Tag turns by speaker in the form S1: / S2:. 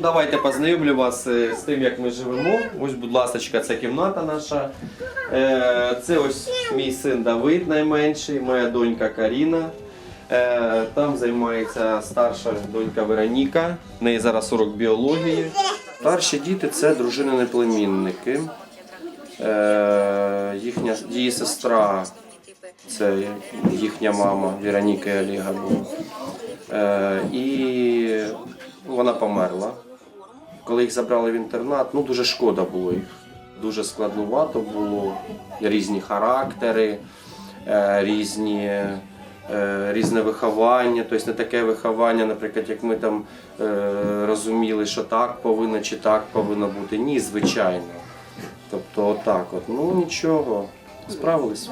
S1: давайте познайомлю вас е, з тим, як ми живемо. Ось, будь ласка, це кімната наша. Е, Це ось мій син Давид найменший, моя донька Каріна. Е, Там займається старша донька Вероніка. В неї зараз урок біології. Старші діти це дружини племінники. Їхня її сестра, це їхня мама Вероніка. Е, І вона померла. Коли їх забрали в інтернат, ну дуже шкода було їх. Дуже складнувато було, різні характери, е, різні, е, різне виховання, тобто не таке виховання, наприклад, як ми там е, розуміли, що так повинно чи так повинно бути. Ні, звичайно. Тобто отак от. Ну нічого, справились.